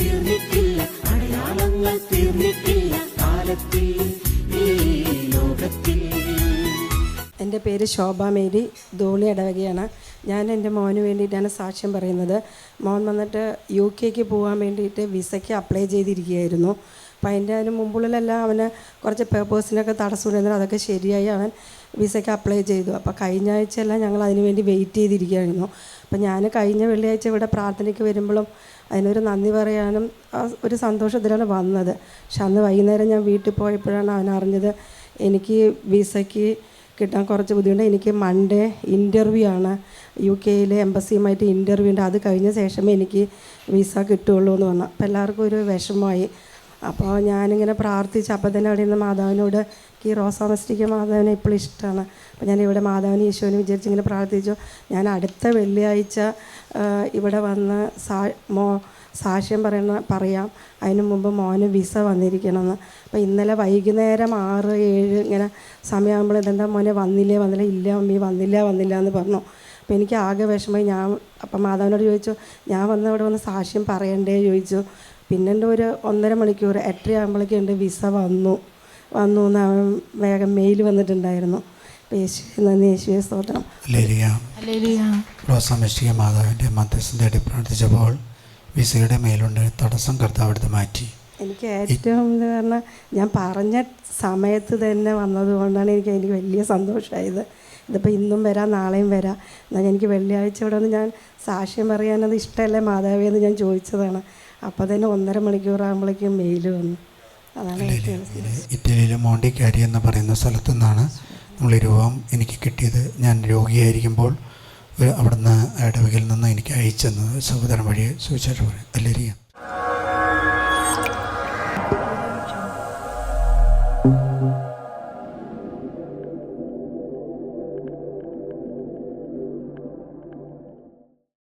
തീർന്നിട്ടില്ല. അടയാളങ്ങൾ തീർന്നിട്ടില്ല. എന്റെ പേര് ശോഭ മേരി ഇടവകയാണ് ഞാൻ എന്റെ മോന് വേണ്ടിയിട്ടാണ് സാക്ഷ്യം പറയുന്നത്. മോൻ വന്നിട്ട് യു കെക്ക് പോകാൻ വേണ്ടിയിട്ട് വിസയ്ക്ക് അപ്ലൈ ചെയ്തിരിക്കുകയായിരുന്നു. അപ്പോൾ അതിന്റെ അതിന് മുമ്പുള്ളിലെല്ലാം അവന് കുറച്ച് പേപ്പേഴ്സിനൊക്കെ തടസ്സമുണ്ടായിരുന്നു. അതൊക്കെ ശരിയായി അവൻ വിസയ്ക്ക് അപ്ലൈ ചെയ്തു. അപ്പോൾ കഴിഞ്ഞ ആഴ്ചയെല്ലാം ഞങ്ങൾ അതിന് വേണ്ടി വെയിറ്റ് ചെയ്തിരിക്കുകയായിരുന്നു. അപ്പം ഞാൻ കഴിഞ്ഞ വെള്ളിയാഴ്ച ഇവിടെ പ്രാർത്ഥനയ്ക്ക് വരുമ്പോഴും അതിനൊരു നന്ദി പറയാനും ഒരു സന്തോഷത്തിലാണ് വന്നത്. പക്ഷെ അന്ന് വൈകുന്നേരം ഞാൻ വീട്ടിൽ പോയപ്പോഴാണ് അവൻ അറിഞ്ഞത് എനിക്ക് വിസയ്ക്ക് കിട്ടാൻ കുറച്ച് ബുദ്ധിമുട്ട് എനിക്ക് മൺഡേ ഇന്റർവ്യൂ ആണ്. യു കെയിലെ എംബസിയുമായിട്ട് ഇന്റർവ്യൂ ഉണ്ട്. അത് കഴിഞ്ഞ ശേഷമേ എനിക്ക് വിസ കിട്ടുകയുള്ളൂ എന്ന് പറഞ്ഞു. അപ്പോൾ എല്ലാവർക്കും ഒരു വിഷമമായി. അപ്പോൾ ഞാനിങ്ങനെ പ്രാർത്ഥിച്ച് അപ്പം തന്നെ അവിടെ നിന്ന് മാതാവിനോട് ഈ റോസാമസ്റ്റിക്ക് മാതാവിനെ ഇപ്പോൾ ഇഷ്ടമാണ് അപ്പോൾ ഞാൻ ഇവിടെ മാതാവിനെ ഈശോനെ വിചാരിച്ച് ഇങ്ങനെ പ്രാർത്ഥിച്ചു. ഞാൻ അടുത്ത വെള്ളിയാഴ്ച ഇവിടെ വന്ന് സാ മോ സാക്ഷ്യം പറയണ പറയാം. അതിനു മുമ്പ് മോന് വിസ വന്നിരിക്കണമെന്ന്. അപ്പോൾ ഇന്നലെ വൈകുന്നേരം ആറ് ഏഴ് ഇങ്ങനെ സമയമാകുമ്പോൾ ഇതെന്താ മോനെ വന്നില്ലേ വന്നില്ല ഇല്ല അമ്മി വന്നില്ല വന്നില്ല എന്ന് പറഞ്ഞു. അപ്പോൾ എനിക്ക് ആകെ വിഷമമായി. ഞാൻ അപ്പം മാതാവിനോട് ചോദിച്ചു ഞാൻ വന്ന് അവിടെ വന്ന് സാക്ഷ്യം പറയണ്ടേ? ചോദിച്ചു. പിന്നെ എന്റെ ഒരു ഒന്നര മണിക്കൂർ എട്ടര ആകുമ്പോഴേക്കും എന്റെ വിസ വന്നു. വന്നു എന്ന് അവൻ വേഗം മെയിൽ വന്നിട്ടുണ്ടായിരുന്നു. മാതാവിന്റെ മധ്യസ്ഥം തേടി പ്രാർത്ഥിച്ചപ്പോൾ വിസയുടെ മേലുണ്ട്. തടസ്സം കർത്താവ് എടുത്ത് മാറ്റി. എനിക്ക് ഏറ്റവും എന്ന് പറഞ്ഞാൽ ഞാൻ പറഞ്ഞ സമയത്ത് തന്നെ വന്നതുകൊണ്ടാണ് എനിക്ക് എനിക്ക് വലിയ സന്തോഷമായത്. ഇതിപ്പോൾ ഇന്നും വരാം നാളെയും വരാം. എന്നാൽ എനിക്ക് വെള്ളിയാഴ്ച ഇവിടെ വന്ന് ഞാൻ സാക്ഷ്യം പറയാനത് ഇഷ്ടമല്ലേ മാതാവി എന്ന് ഞാൻ ചോദിച്ചതാണ്. അപ്പോൾ തന്നെ ഒന്നര മണിക്കൂറാകുമ്പോഴേക്കും മെയിൽ വന്നു. അതാണ് ഇറ്റലിയിലെ മോണ്ടി കാരി എന്ന് പറയുന്ന സ്ഥലത്തു നിന്നാണ് നമ്മൾ രൂപം എനിക്ക് കിട്ടിയത്. ഞാൻ രോഗിയായിരിക്കുമ്പോൾ അവിടുന്ന് ഇടവകയിൽ നിന്ന് എനിക്ക് അയച്ചെന്നത് സഹോദരൻ വഴി സുവിശേഷം പറയും. അല്ലേരിയ